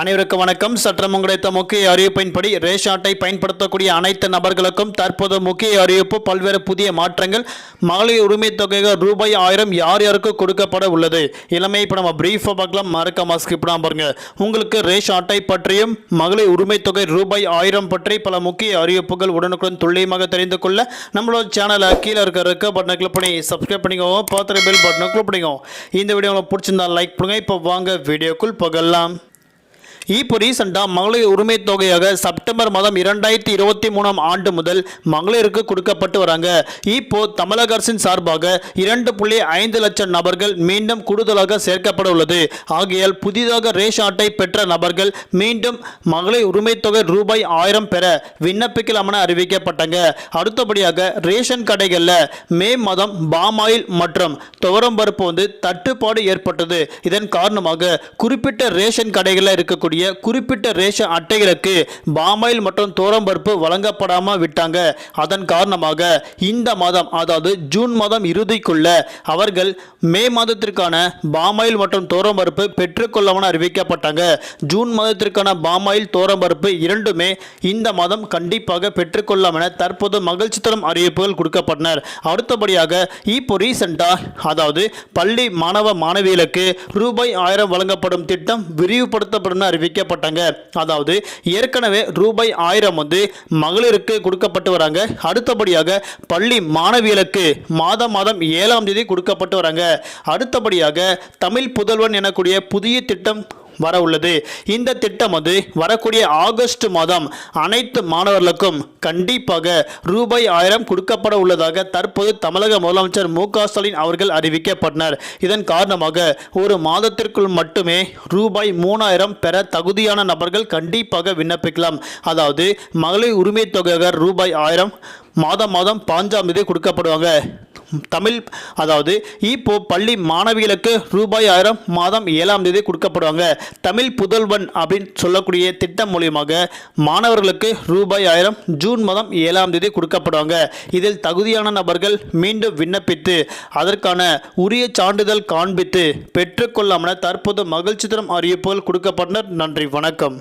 அனைவருக்கும் வணக்கம். சற்றம் கிடைத்த முக்கிய அறிவிப்பின்படி ரேஷன் அட்டை பயன்படுத்தக்கூடிய அனைத்து நபர்களுக்கும் தற்போது முக்கிய அறிவிப்பு பல்வேறு புதிய மாற்றங்கள். மகளிர் உரிமை தொகைகள் ரூபாய் ஆயிரம் யார் யாருக்கு கொடுக்கப்பட உள்ளது? இளமை இப்போ நம்ம பிரீஃபாக பார்க்கலாம். மறக்காம ஸ்கிப் பண்ணாம பாருங்க. உங்களுக்கு ரேஷன் அட்டை பற்றியும் மகளிர் உரிமை தொகை ரூபாய் ஆயிரம் பற்றி பல முக்கிய அறிவிப்புகள் உடனுக்குடன் துல்லியமாக தெரிந்து கொள்ள நம்மளோட சேனலை கீழே இருக்க இருக்க பட்டனை கிளிக் பண்ணி சப்ஸ்கிரைப் பண்ணிக்கோங்க பார்த்துட்டு பெல் பட்டனை கிளிக் பண்ணிக்கோங்க இந்த வீடியோ உங்களுக்கு பிடிச்சிருந்தா லைக் பண்ணுங்க. இப்போ வாங்க வீடியோக்குள் போகலாம். இப்போ ரீசெண்டாக மகளிர் உரிமை தொகையாக செப்டம்பர் மாதம் இரண்டாயிரத்தி இருபத்தி மூணாம் ஆண்டு முதல் மகளிருக்கு கொடுக்கப்பட்டு வராங்க. இப்போ தமிழக அரசின் சார்பாக இரண்டு புள்ளி ஐந்து லட்சம் நபர்கள் மீண்டும் கூடுதலாக சேர்க்கப்பட உள்ளது. ஆகையால் புதிதாக ரேஷன் அட்டை பெற்ற நபர்கள் மீண்டும் மகளிர் உரிமை தொகை ரூபாய் ஆயிரம் பெற விண்ணப்பிக்கலாம் என அறிவிக்கப்பட்டாங்க. அடுத்தபடியாக ரேஷன் கடைகளில் மே மாதம் பாமாயில் மற்றும் துவரம் பருப்பு வந்து தட்டுப்பாடு ஏற்பட்டது. இதன் காரணமாக குறிப்பிட்ட ரேஷன் கடைகளில் இருக்கக்கூடிய குறிப்பிட்ட ரேஷன் அட்டைகளுக்கு பாமாயில் மற்றும் தோரம்பருப்பு வழங்கப்படாமல் விட்டாங்க. அதன் காரணமாக இந்த மாதம் அதாவது ஜூன் மாதம் இறுதிக்குள்ள அவர்கள் மே மாதத்திற்கான பாமாயில் மற்றும் தோரம்பருப்பு பெற்றுக்கொள்ளவன அறிவிக்கப்பட்டாங்க. ஜூன் மாதத்திற்கான பாமாயில் தோரம்பருப்பு இரண்டுமே இந்த மாதம் கண்டிப்பாக பெற்றுக்கொள்ளலாம் என தற்போது மகிழ்ச்சி தரும் அறிவிப்புகள் கொடுக்கப்பட்டனர். அடுத்தபடியாக இப்போ ரீசெண்டாக அதாவது பள்ளி மாணவ மாணவிகளுக்கு ரூபாய் ஆயிரம் வழங்கப்படும் திட்டம் விரிவுபடுத்தப்படும் அறிவி விற்கப்பட்டாங்க. அதாவது ஏற்கனவே ரூபாய் ஆயிரம் வந்து மகளிருக்கு கொடுக்கப்பட்டு வராங்க. அடுத்தபடியாக பள்ளி மாணவியலுக்கு மாதம் மாதம் ஏழாம் தேதி கொடுக்கப்பட்டு வராங்க. அடுத்தபடியாக தமிழ் புதல்வன் எனக்கூடிய புதிய திட்டம் வர உள்ளது இந்த திட்டம் வரக்கூடிய ஆகஸ்ட் மாதம் அனைத்து மாணவர்களுக்கும் கண்டிப்பாக ரூபாய் ஆயிரம் கொடுக்கப்பட உள்ளதாக தற்போது தமிழக முதலமைச்சர் மு க ஸ்டாலின் அவர்கள் அறிவிக்கப்பட்டனர். இதன் காரணமாக ஒரு மாதத்திற்குள் மட்டுமே ரூபாய் மூணாயிரம் பெற தகுதியான நபர்கள் கண்டிப்பாக விண்ணப்பிக்கலாம். அதாவது மகளிர் உரிமை தொகையாக ரூபாய் ஆயிரம் மாதம் மாதம் பாஞ்சாம் தேதி கொடுக்கப்படுவாங்க. தமிழ் அதாவது இப்போ பள்ளி மாணவிகளுக்கு ரூபாய் ஆயிரம் மாதம் ஏழாம் தேதி கொடுக்கப்படுவாங்க. தமிழ் புதல்வன் அப்படின்னு சொல்லக்கூடிய திட்டம் மூலியமாக மாணவர்களுக்கு ரூபாய் ஆயிரம் ஜூன் மாதம் ஏழாம் தேதி கொடுக்கப்படுவாங்க. இதில் தகுதியான நபர்கள் மீண்டும் விண்ணப்பித்து அதற்கான உரிய சான்றிதழ் காண்பித்து பெற்றுக்கொள்ளாமல் தற்போது மகிழ்ச்சி தரும் அறிவிப்புகள் கொடுக்கப்பட்டனர். நன்றி வணக்கம்.